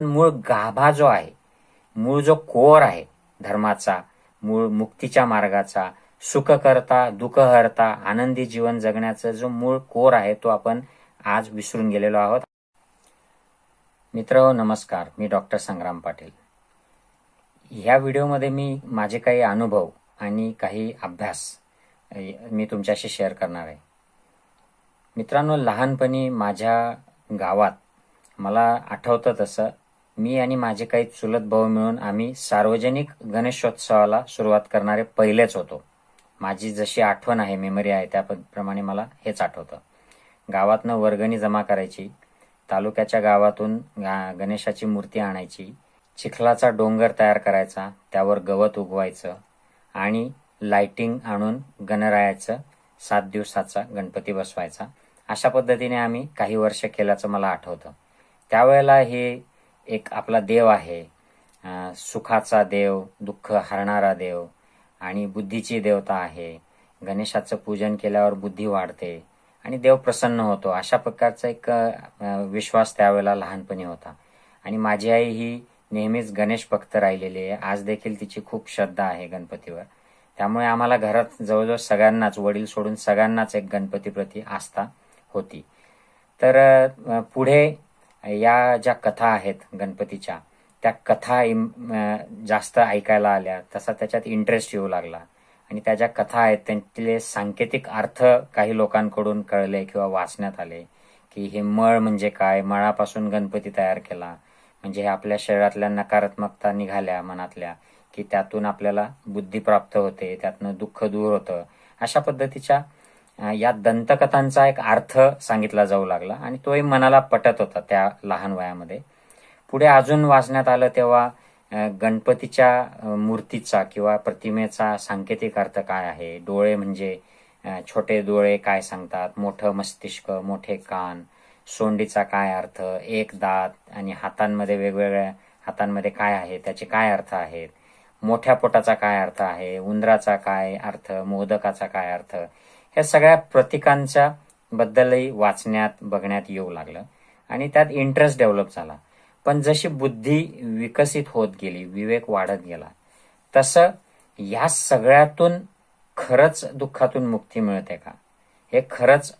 मूळ गाभा जो आहे मूळ जो कोर आहे धर्माचा मूळ मुक्तीच्या मार्गाचा सुख करता दुःख हरता आनंदी जीवन जगण्याचा जो मूळ कोर आहे तो आपण आज विसरून गेलेलो आहोत. मित्र नमस्कार. मी डॉक्टर संग्राम पाटील. ह्या व्हिडिओमध्ये मी माझे काही अनुभव आणि काही अभ्यास मी तुमच्याशी शेअर करणार आहे. मित्रांनो लहानपणी माझ्या गावात मला आठवतं तसं मी आणि माझे काही चुलत भाऊ मिळून आम्ही सार्वजनिक गणेशोत्सवाला सुरुवात करणारे पहिलेच होतो. माझी जशी आठवण आहे मेमरी आहे त्याप्रमाणे मला हेच आठवतं. गावातनं वर्गणी जमा करायची तालुक्याच्या गावातून गणेशाची मूर्ती आणायची चिखलाचा डोंगर तयार करायचा त्यावर गवत उगवायचं आणि लाइटिंग आणून गणरायाचं सात दिवसाचा गणपती बसवायचा. अशा पद्धतीने आम्ही काही वर्ष केल्याचं मला आठवतं. त्यावेळेला हे एक आपला देव आहे. सुखाचा देव दुःख हरणारा देव आणि बुद्धीची देवता आहे. गणेशाचं पूजन केल्यावर बुद्धी वाढते आणि देव प्रसन्न होतो. अशा प्रकारचा एक विश्वास त्यावेळेला लहानपणी होता. आणि माझी आई ही नेहमीच गणेश भक्त राहिलेली आहे. आज देखील तिची खूप श्रद्धा आहे गणपतीवर. त्यामुळे आम्हाला घरात जवळजवळ सगळ्यांनाच वडील सोडून सगळ्यांनाच एक गणपतीप्रती आस्था होती. तर पुढे या ज्या कथा आहेत गणपतीच्या त्या कथा इम- जास्त ऐकायला आल्या तसा त्याच्यात इंटरेस्ट येऊ लागला. आणि त्या ज्या कथा आहेत त्यांचे सांकेतिक अर्थ काही लोकांकडून कळले किंवा वाचण्यात आले की हे मळ म्हणजे काय मळापासून गणपती तयार केला. म्हणजे हे आपल्या शरीरातल्या नकारात्मकता निघाल्या मनातल्या की त्यातून आपल्याला बुद्धी प्राप्त होते त्यातनं दुःख दूर होतं. अशा पद्धतीच्या या दंतकथांचा एक अर्थ सांगितला जाऊ लागला आणि तोही मनाला पटत होता त्या लहान वयामध्ये. पुढे अजून वाचण्यात आलं तेव्हा गणपतीच्या मूर्तीचा किंवा प्रतिमेचा सांकेतिक अर्थ काय आहे? डोळे म्हणजे छोटे डोळे काय सांगतात? मोठं मस्तिष्क मोठे कान सोंडीचा काय अर्थ? एक दात आणि हातांमध्ये वेगवेगळ्या हातांमध्ये काय आहे? त्याचे काय अर्थ आहेत? मोठ्या पोटाचा काय अर्थ आहे? उंदराचा काय अर्थ? मोदकाचा काय अर्थ? ह्या सगळ्या प्रतीकांच्या बद्दलही वाचण्यात बघण्यात येऊ लागलं. आणि त्यात इंटरेस्ट डेव्हलप झाला. पण जशी बुद्धी विकसित होत गेली विवेक वाढत गेला तसं या सगळ्यातून खरंच दुःखातून मुक्ती मिळते का? हे खरंच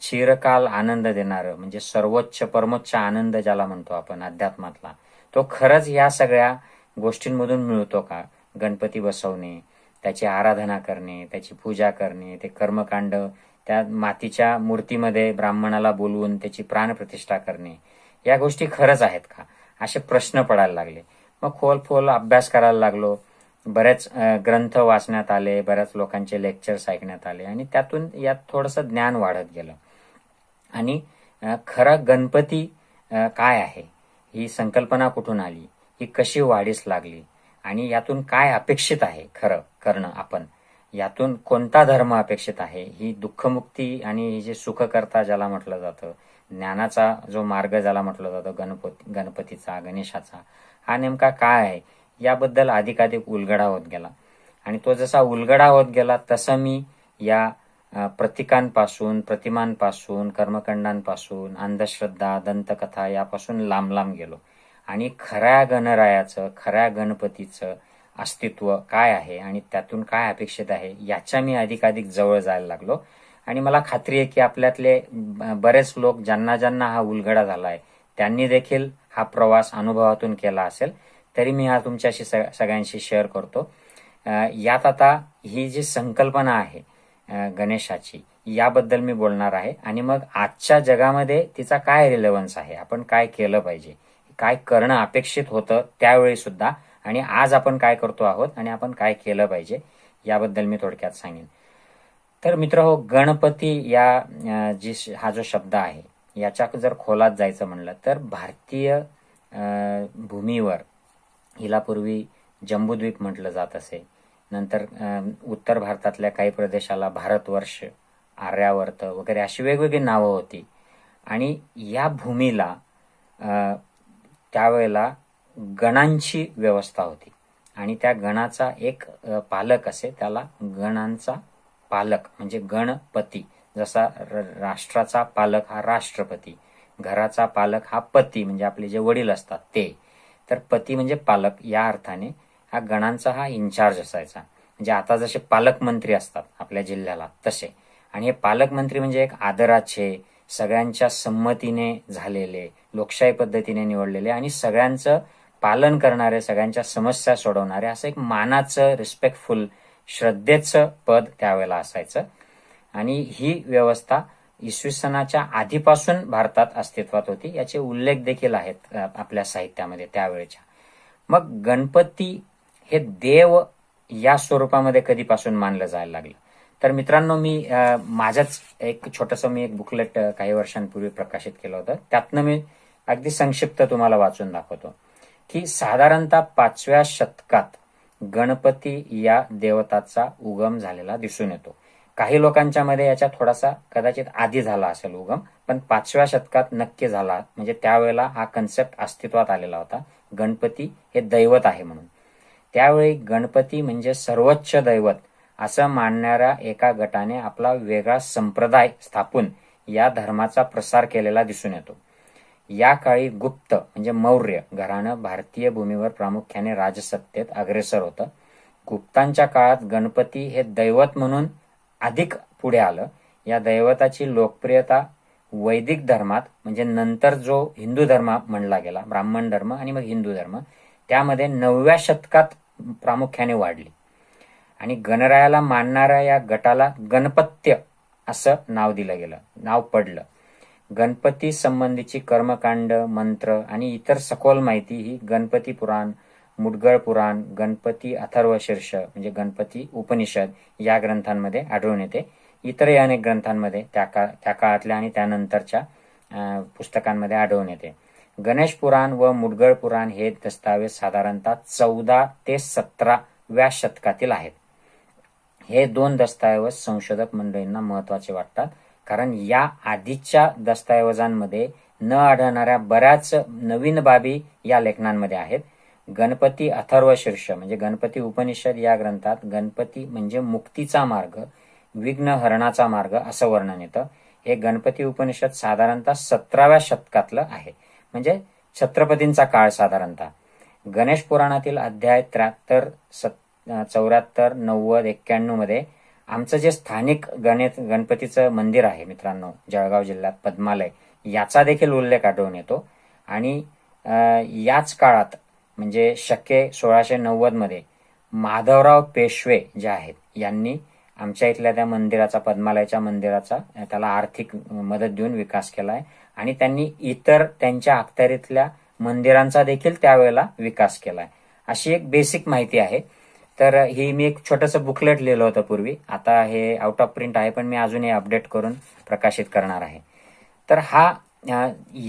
चिरकाल आनंद देणारं म्हणजे सर्वोच्च परमोच्च आनंद ज्याला म्हणतो आपण अध्यात्मातला तो खरंच या सगळ्या गोष्टींमधून मिळतो का? गणपती बसवणे त्याची आराधना करणे त्याची पूजा करणे ते कर्मकांड त्या मातीच्या मूर्तीमध्ये ब्राह्मणाला बोलवून त्याची प्राणप्रतिष्ठा करणे या गोष्टी खरंच आहेत का? असे प्रश्न पडायला लागले. मग खोल खोल अभ्यास करायला लागलो. बरेच ग्रंथ वाचण्यात आले बऱ्याच लोकांचे लेक्चर्स ऐकण्यात आले आणि त्यातून यात थोडंसं ज्ञान वाढत गेलं. आणि खरा गणपती काय आहे? ही संकल्पना कुठून आली? ही कशी वाढीस लागली? आणि यातून काय अपेक्षित आहे खरं करणं आपण? यातून कोणता धर्म अपेक्षित आहे? ही दुःखमुक्ती आणि ही जे सुखकर्ता ज्याला म्हटलं जातं ज्ञानाचा जो मार्ग ज्याला म्हटलं जातं गणपती गणपतीचा गणेशाचा हा नेमका काय आहे? याबद्दल अधिकाधिक उलगडा होत गेला. आणि तो जसा उलगडा होत गेला तसं मी या प्रतिकांपासून प्रतीकांपासून प्रतिमांपासून कर्मखंडांपासून अंधश्रद्धा दंतकथा यापासून लांब लांब गेलो. आणि खऱ्या गणरायाचं खऱ्या गणपतीचं अस्तित्व काय आहे आणि त्यातून काय अपेक्षित आहे याच्या मी अधिकाधिक जवळ जायला लागलो. आणि मला खात्री आहे की आपल्यातले बरेच लोक ज्यांना ज्यांना हा उलगडा झाला आहे त्यांनी देखील हा प्रवास अनुभवातून केला असेल तरी मी हा तुमच्याशी सगळ्यांशी शेअर करतो. यात आता ही जी संकल्पना आहे गणेशाची याबद्दल मी बोलणार आहे. आणि मग आजच्या जगामध्ये तिचा काय रिलेव्हन्स आहे? आपण काय केलं पाहिजे? काय करणं अपेक्षित होतं त्यावेळी सुद्धा. आणि आज आपण काय करतो आहोत आणि आपण काय केलं पाहिजे याबद्दल मी थोडक्यात सांगेन. तर मित्र हो गणपती या जी श- हा जो शब्द आहे याच्या जर खोलात जायचं म्हणलं तर भारतीय भूमीवर हिला पूर्वी जम्बूद्वीप म्हटलं जात असे. नंतर उत्तर भारतातल्या काही प्रदेशाला भारतवर्ष आर्यावर्त वगैरे अशी वेगवेगळी नावं होती. आणि या भूमीला त्यावेळेला गणांची व्यवस्था होती. आणि त्या गणाचा एक पालक असे त्याला गणांचा पालक म्हणजे गणपती. जसा र- राष्ट्राचा पालक हा राष्ट्रपती घराचा पालक हा पती म्हणजे आपले जे वडील असतात ते. तर पती म्हणजे पालक या अर्थाने हा गणांचा हा इन्चार्ज असायचा. म्हणजे आता जसे पालकमंत्री असतात आपल्या जिल्ह्याला तसे. आणि हे पालकमंत्री म्हणजे एक आदराचे सगळ्यांच्या संमतीने झालेले लोकशाही पद्धतीने निवडलेले आणि सगळ्यांचं पालन करणारे सगळ्यांच्या समस्या सोडवणारे असं एक मानाचं रिस्पेक्टफुल श्रद्धेचं पद त्यावेळेला असायचं. आणि ही व्यवस्था इसवी सनाच्या आधीपासून भारतात अस्तित्वात होती याचे उल्लेख देखील आहेत आपल्या साहित्यामध्ये त्यावेळेच्या. मग गणपती हे देव या स्वरूपामध्ये कधीपासून मानलं जायला लागलं? तर मित्रांनो मी माझ्याच एक छोटंसं मी एक बुकलेट काही वर्षांपूर्वी प्रकाशित केलं होतं. त्यातनं मी अगदी संक्षिप्त तुम्हाला वाचून दाखवतो की साधारणतः पाचव्या शतकात गणपती या देवताचा उगम झालेला दिसून येतो. काही लोकांच्या मध्ये याच्या थोडासा कदाचित आधी झाला असेल उगम पण पाचव्या शतकात नक्की झाला म्हणजे त्यावेळेला हा कन्सेप्ट अस्तित्वात आलेला होता. गणपती हे दैवत आहे म्हणून. त्यावेळी गणपती म्हणजे सर्वोच्च दैवत असं मानणाऱ्या एका गटाने आपला वेगळा संप्रदाय स्थापून या धर्माचा प्रसार केलेला दिसून येतो. या काळी गुप्त म्हणजे मौर्य घराणं भारतीय भूमीवर प्रामुख्याने राजसत्तेत अग्रेसर होतं. गुप्तांच्या काळात गणपती हे दैवत म्हणून अधिक पुढे आलं. या दैवताची लोकप्रियता वैदिक धर्मात म्हणजे नंतर जो हिंदू धर्म म्हणला गेला ब्राह्मण धर्म आणि मग हिंदू धर्म त्यामध्ये नवव्या शतकात प्रामुख्याने वाढली. आणि गणरायाला मानणाऱ्या या गटाला गणपत्य असं नाव दिलं गेलं नाव पडलं. गणपती संबंधीची कर्मकांड मंत्र आणि इतर सखोल माहिती ही गणपती पुराण मुडगळ पुराण गणपती अथर्वशीर्ष म्हणजे गणपती उपनिषद या ग्रंथांमध्ये आढळून येते. इतरही अनेक ग्रंथांमध्ये त्या काळ त्या काळातल्या आणि त्यानंतरच्या पुस्तकांमध्ये आढळून येते. गणेश पुराण व मुडगळ पुराण हे दस्तावेज साधारणतः चौदा ते सतराव्या शतकातील आहेत. हे दोन दस्तऐवज संशोधक मंडळींना महत्त्वाचे वाटतात. कारण या आधीच्या दस्तऐवजांमध्ये न आढळणाऱ्या बऱ्याच नवीन बाबी या लेखनांमध्ये आहेत. गणपती अथर्वशीर्ष म्हणजे गणपती उपनिषद या ग्रंथात गणपती म्हणजे मुक्तीचा मार्ग विघ्न हरणाचा मार्ग असं वर्णन येतं. हे गणपती उपनिषद साधारणतः सतराव्या शतकातलं आहे. म्हणजे छत्रपतींचा काळ साधारणतः. गणेश पुराणातील अध्याय त्र्याहत्तर सत्तर चौऱ्याहत्तर नव्वद एक्क्याण्णवमध्ये आमचं जे स्थानिक गणित गणपतीचं मंदिर आहे मित्रांनो जळगाव जिल्ह्यात पद्मालय याचा देखील उल्लेख आढळून येतो. आणि याच काळात म्हणजे शके सोळाशे नव्वदमध्ये माधवराव पेशवे जे आहेत यांनी आमच्या इथल्या त्या मंदिराचा पद्मालयाच्या मंदिराचा त्याला आर्थिक मदत देऊन विकास केला आहे आणि त्यांनी इतर त्यांच्या अखत्यारीतल्या मंदिरांचा देखील त्यावेळेला विकास केला आहे अशी एक बेसिक माहिती आहे. तर ही मी एक छोटंसं बुकलेट लिहिलं होतं पूर्वी. आता हे आउट ऑफ प्रिंट आहे पण मी अजून हे अपडेट करून प्रकाशित करणार आहे. तर हा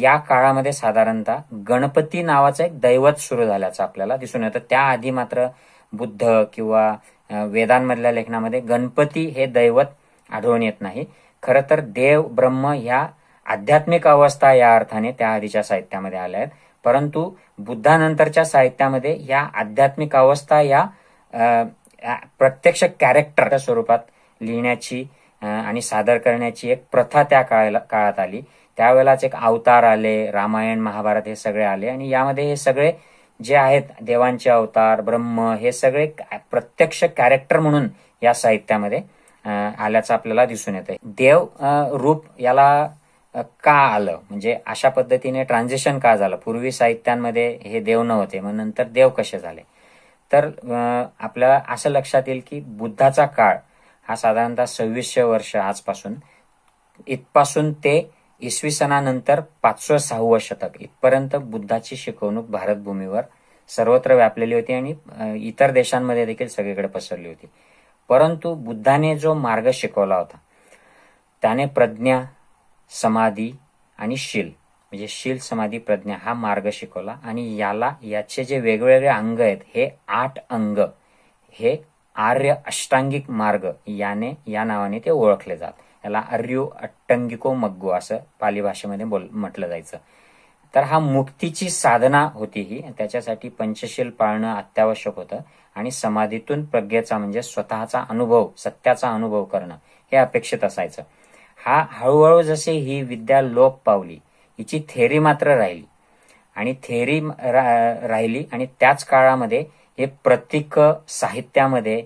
या काळामध्ये साधारणतः गणपती नावाचं एक दैवत सुरू झाल्याचं आपल्याला दिसून येतं. त्याआधी मात्र बुद्ध किंवा वेदांमधल्या लेखनामध्ये गणपती हे दैवत आढळून येत नाही. खरं तर देव ब्रह्म ह्या आध्यात्मिक अवस्था या अर्थाने त्या आधीच्या साहित्यामध्ये आल्या आहेत. परंतु बुद्धानंतरच्या साहित्यामध्ये या आध्यात्मिक अवस्था या प्रत्यक्ष कॅरेक्टर स्वरूपात लिहिण्याची आणि सादर करण्याची एक प्रथा त्या काळाला काळात आली. त्यावेळेलाच एक अवतार आले रामायण महाभारत हे सगळे आले. आणि यामध्ये हे सगळे जे आहेत देवांचे अवतार ब्रह्म हे सगळे प्रत्यक्ष कॅरेक्टर म्हणून या साहित्यामध्ये आल्याचं आपल्याला दिसून येतं देव रूप याला का आलं? म्हणजे अशा पद्धतीने ट्रान्झिशन का झालं? पूर्वी साहित्यांमध्ये हे देव नव्हते मग नंतर देव कसे झाले? तर आपल्याला असं लक्षात येईल की बुद्धाचा काळ हा साधारणतः सव्वीसशे वर्ष आजपासून इथपासून ते इसवी सणानंतर पाचवं सहावं शतक इथपर्यंत बुद्धाची शिकवणूक भारतभूमीवर सर्वत्र व्यापलेली होती आणि इतर देशांमध्ये देखील सगळीकडे पसरली होती. परंतु बुद्धाने जो मार्ग शिकवला होता त्याने प्रज्ञा समाधी आणि शील म्हणजे शील समाधी प्रज्ञा हा मार्ग शिकवला आणि याला याचे जे वेगवेगळे अंग आहेत हे आठ अंग हे आर्य अष्टांगिक मार्ग याने या नावाने ते ओळखले जात. याला आर्यो अट्टंगिको मग्गो असं पाली भाषेमध्ये बोल म्हटलं जायचं. तर हा मुक्तीची साधना होती ही त्याच्यासाठी पंचशील पाळणं अत्यावश्यक होतं आणि समाधीतून प्रज्ञेचा म्हणजे स्वतःचा अनुभव सत्याचा अनुभव करणं हे अपेक्षित असायचं. हा हळूहळू जसे ही विद्या लोप पावली हिची थेरी मात्र राहिली. आणि थेरी रा- राहिली आणि त्याच काळामध्ये हे प्रतीक साहित्यामध्ये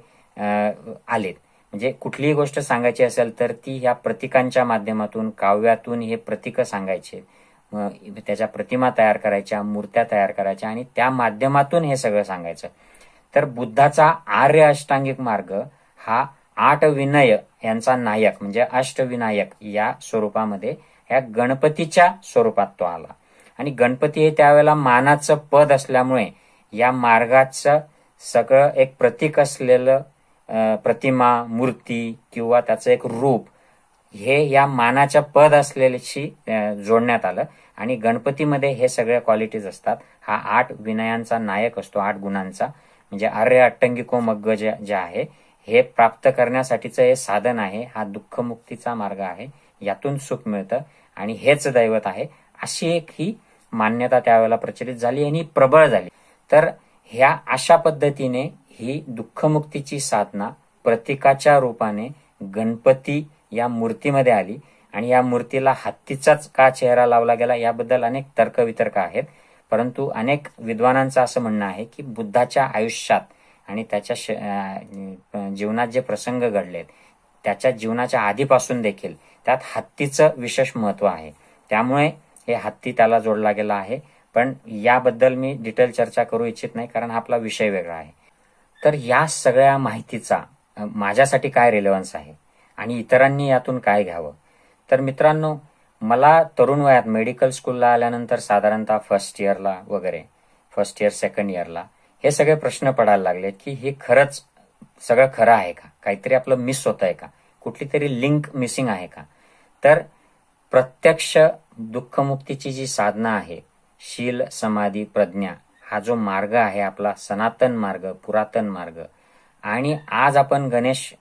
आलेत. म्हणजे कुठलीही गोष्ट सांगायची असेल तर ती ह्या प्रतीकांच्या माध्यमातून काव्यातून हे प्रतीक सांगायचे. त्याच्या प्रतिमा तयार करायच्या मूर्त्या तयार करायच्या आणि त्या माध्यमातून हे सगळं सांगायचं. तर बुद्धाचा आर्य अष्टांगिक मार्ग हा आठ विनय यांचा नायक म्हणजे अष्टविनायक या स्वरूपामध्ये ह्या गणपतीच्या स्वरूपात तो आला. आणि गणपती हे त्यावेळेला मानाचं पद असल्यामुळे या मार्गाचं सगळं एक प्रतीक असलेलं प्रतिमा मूर्ती किंवा त्याचं एक रूप हे या मानाच्या पद असलेल्याशी जोडण्यात आलं. आणि गणपतीमध्ये हे सगळ्या क्वालिटीज असतात. हा आठ विनयांचा नायक असतो आठ गुणांचा. म्हणजे आर्य अट्टंगिको मग्ग जे जे आहे हे प्राप्त करण्यासाठीचं हे साधन आहे. हा दुःखमुक्तीचा मार्ग आहे. यातून सुख मिळतं. आणि हेच दैवत आहे. अशी एक ही मान्यता त्यावेळेला प्रचलित झाली आणि प्रबळ झाली. तर ह्या अशा पद्धतीने ही दुःखमुक्तीची साधना प्रतीकाच्या रूपाने गणपती या मूर्तीमध्ये आली आणि या मूर्तीला हत्तीचाच का चेहरा लावला गेला याबद्दल अनेक तर्कवितर्क आहेत. परंतु अनेक विद्वानांचं असं म्हणणं आहे की बुद्धाच्या आयुष्यात आणि त्याच्या श- जीवनात जे प्रसंग घडलेत त्याच्या जीवनाच्या आधीपासून देखील त्यात हत्तीचं विशेष महत्त्व आहे. त्यामुळे हे हत्ती त्याला जोडला गेला आहे. पण याबद्दल मी डिटेल चर्चा करू इच्छित नाही कारण हा आपला विषय वेगळा आहे. तर या सगळ्या माहितीचा माझ्यासाठी काय रिलेव्हन्स आहे? आणि इतरांनी यातून काय घ्यावं? तर मित्रांनो मला तरुण वयात मेडिकल स्कूलला आल्यानंतर साधारणतः फर्स्ट इयरला वगैरे फर्स्ट इयर सेकंड इयरला हे सगळे प्रश्न पडायला लागले की हे खरंच सगळं खरं आहे का? काहीतरी आपलं मिस होत आहे का? कुठली तरी लिंक मिसिंग आहे का? तर प्रत्यक्ष दुःखमुक्तीची जी साधना आहे शील समाधी प्रज्ञा हा जो मार्ग आहे आपला सनातन मार्ग पुरातन मार्ग आणि आज आपण गणेश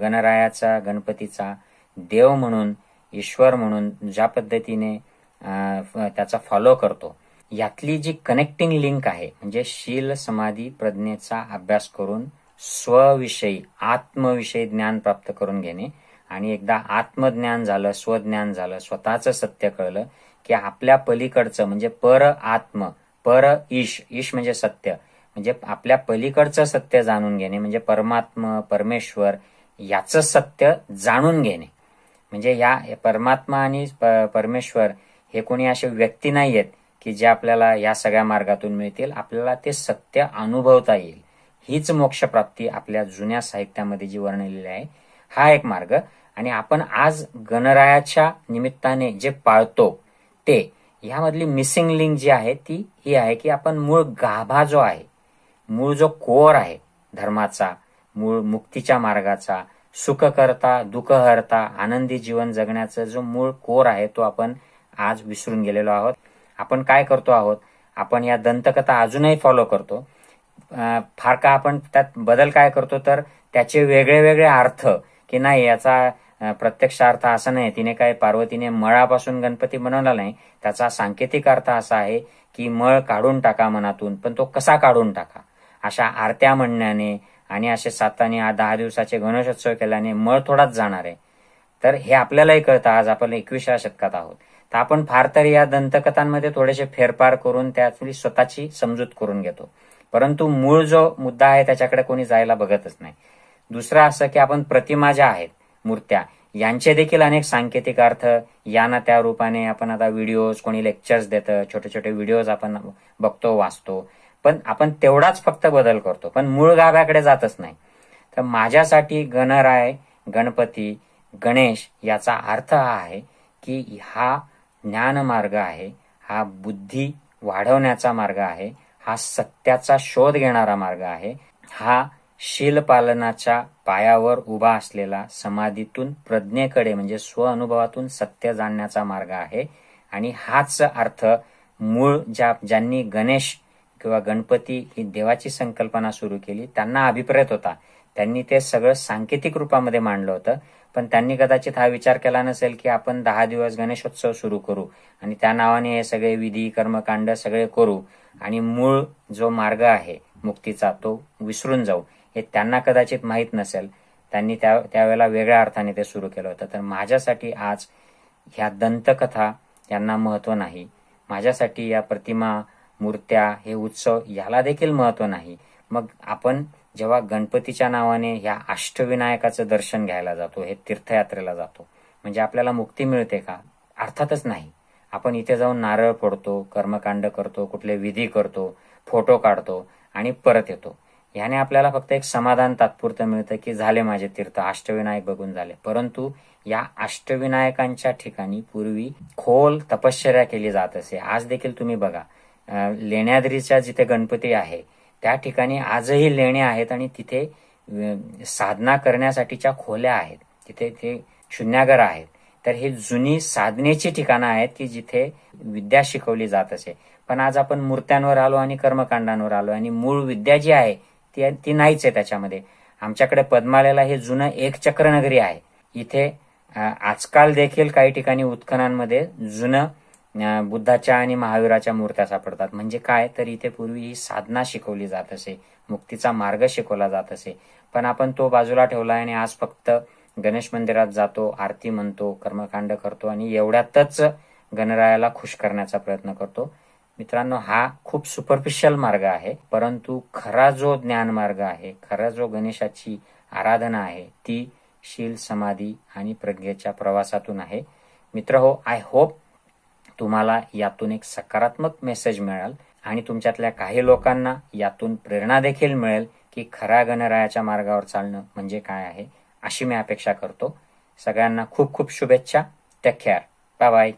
गणरायाचा गणपतीचा देव म्हणून ईश्वर म्हणून ज्या पद्धतीने त्याचा फॉलो करतो यातली जी कनेक्टिंग लिंक आहे म्हणजे शील समाधी प्रज्ञेचा अभ्यास करून स्वविषयी आत्मविषयी ज्ञान प्राप्त करून घेणे. आणि एकदा आत्मज्ञान झालं स्वज्ञान झालं स्वतःचं सत्य कळलं की आपल्या पलीकडचं म्हणजे पर आत्म पर ईश ईश म्हणजे सत्य. म्हणजे आपल्या पलीकडचं सत्य जाणून घेणे म्हणजे परमात्मा परमेश्वर याचं सत्य जाणून घेणे. म्हणजे या परमात्मा आणि परमेश्वर हे कोणी असे व्यक्ती नाही आहेत की जे आपल्याला या सगळ्या मार्गातून मिळतील. आपल्याला ते सत्य अनुभवता येईल. हीच मोक्षप्राप्ती आपल्या जुन्या साहित्यामध्ये जी वर्णलेली आहे हा एक मार्ग. आणि आपण आज गणरायाच्या निमित्ताने जे पाळतो ते ह्यामधली मिसिंग लिंक जी आहे ती ही आहे की आपण मूळ गाभा जो आहे मूळ जो कोर आहे धर्माचा मूळ मुक्तीच्या मार्गाचा सुख करता दुःख हरता आनंदी जीवन जगण्याचा जो मूळ कोर आहे तो आपण आज विसरून गेलेलो आहोत. आपण काय करतो आहोत? आपण या दंतकथा अजूनही फॉलो करतो. फार का आपण त्यात बदल काय करतो तर त्याचे वेगळे वेगळे अर्थ की नाही याचा प्रत्यक्ष अर्थ असा नाही. तिने काय पार्वतीने मळापासून गणपती बनवला नाही. त्याचा सांकेतिक अर्थ असा आहे की मळ काढून टाका मनातून पण तो कसा काढून टाका? अशा आरत्या म्हणण्याने आणि असे सात दहा दिवसाचे गणेशोत्सव केल्याने मळ थोडाच जाणार आहे. तर हे आपल्यालाही कळतं आज आपण एकविसाव्या शतकात आहोत. तर आपण फार तर या दंतकथांमध्ये थोडेसे फेरफार करून त्यातली स्वतःची समजूत करून घेतो. परंतु मूळ जो मुद्दा आहे त्याच्याकडे कोणी जायला बघतच नाही. दुसरं असं की आपण प्रतिमा ज्या आहेत मूर्त्या यांचे देखील अनेक सांकेतिक अर्थ यांना त्या रूपाने आपण आता व्हिडिओज कोणी लेक्चर्स देतं छोटे छोटे व्हिडिओज आपण बघतो वाचतो. पण आपण तेवढाच फक्त बदल करतो. पण मूळ गाभ्याकडे जातच नाही. तर माझ्यासाठी गणराय गणपती गणेश याचा अर्थ हा आहे की हा ज्ञानमार्ग आहे हा बुद्धी वाढवण्याचा मार्ग आहे हा सत्याचा शोध घेणारा मार्ग आहे. हा शीलपालनाच्या पायावर उभा असलेला समाधीतून प्रज्ञेकडे म्हणजे स्व अनुभवातून सत्य जाणण्याचा मार्ग आहे. आणि हाच अर्थ मूळ ज्या ज्यांनी गणेश किंवा गणपती ही देवाची संकल्पना सुरू केली त्यांना अभिप्रेत होता. त्यांनी ते सगळं सांकेतिक रूपामध्ये मांडलं होतं. पण त्यांनी कदाचित हा विचार केला नसेल की आपण दहा दिवस गणेशोत्सव सुरू करू आणि त्या नावाने हे सगळे विधी कर्मकांड सगळे करू आणि मूळ जो मार्ग आहे मुक्तीचा तो विसरून जाऊ हे त्यांना कदाचित माहीत नसेल. त्यांनी त्या त्यावेळेला वेगळ्या अर्थाने ते सुरू केलं होतं. तर माझ्यासाठी आज ह्या दंतकथा यांना महत्त्व नाही. माझ्यासाठी या प्रतिमा मूर्त्या हे उत्सव याला देखील महत्त्व नाही. मग आपण जेव्हा गणपतीच्या नावाने ह्या अष्टविनायकाचं दर्शन घ्यायला जातो हे तीर्थयात्रेला जातो म्हणजे आपल्याला मुक्ती मिळते का? अर्थातच नाही. आपण इथे जाऊन नारळ फोडतो कर्मकांड करतो कुठले विधी करतो फोटो काढतो आणि परत येतो. ह्याने आपल्याला फक्त एक समाधान तात्पुरतं मिळतं की झाले माझे तीर्थ अष्टविनायक बघून झाले. परंतु या अष्टविनायकांच्या ठिकाणी पूर्वी खोल तपश्चर्या केली जात असे. आज देखील तुम्ही बघा लेण्याद्रीच्या जिथे गणपती आहे त्या ठिकाणी आजही लेणे आहेत आणि तिथे साधना करण्यासाठीच्या खोल्या आहेत. तिथे ते शून्यागर आहेत. तर हे जुनी साधनेची ठिकाणं आहेत की जिथे विद्या शिकवली जात असे. पण आज आपण मूर्त्यांवर आलो आणि कर्मकांडांवर आलो आणि मूळ विद्या जी आहे ती ती नाहीच आहे त्याच्यामध्ये. आमच्याकडे पद्मालेला हे जुनं एक चक्रनगरी आहे. इथे आजकाल देखील काही ठिकाणी उत्खनांमध्ये जुनं बुद्धाच्या आणि महावीराच्या मूर्त्या सापडतात. म्हणजे काय? तर इथे पूर्वी ही साधना शिकवली जात असे. मुक्तीचा मार्ग शिकवला जात असे. पण आपण तो बाजूला ठेवला आणि आज फक्त गणेश मंदिरात जातो आरती म्हणतो कर्मकांड करतो आणि एवढ्यातच गणरायाला खुश करण्याचा प्रयत्न करतो. मित्रांनो हा खूप सुपरफिशियल मार्ग आहे परंतु खरा जो ज्ञान मार्ग आहे खरा जो गणेशाची आराधना आहे ती शील समाधी आणि प्रज्ञेच्या प्रवासातून आहे. मित्र हो आय होप तुम्हाला यातून एक सकारात्मक मेसेज मिळाल आणि तुमच्यातल्या काही लोकांना यातून प्रेरणा देखील मिळेल की खऱ्या गणरायाच्या मार्गावर चालणं म्हणजे काय आहे अशी मी अपेक्षा करतो. सगळ्यांना खूप खूप शुभेच्छा. Take care bye bye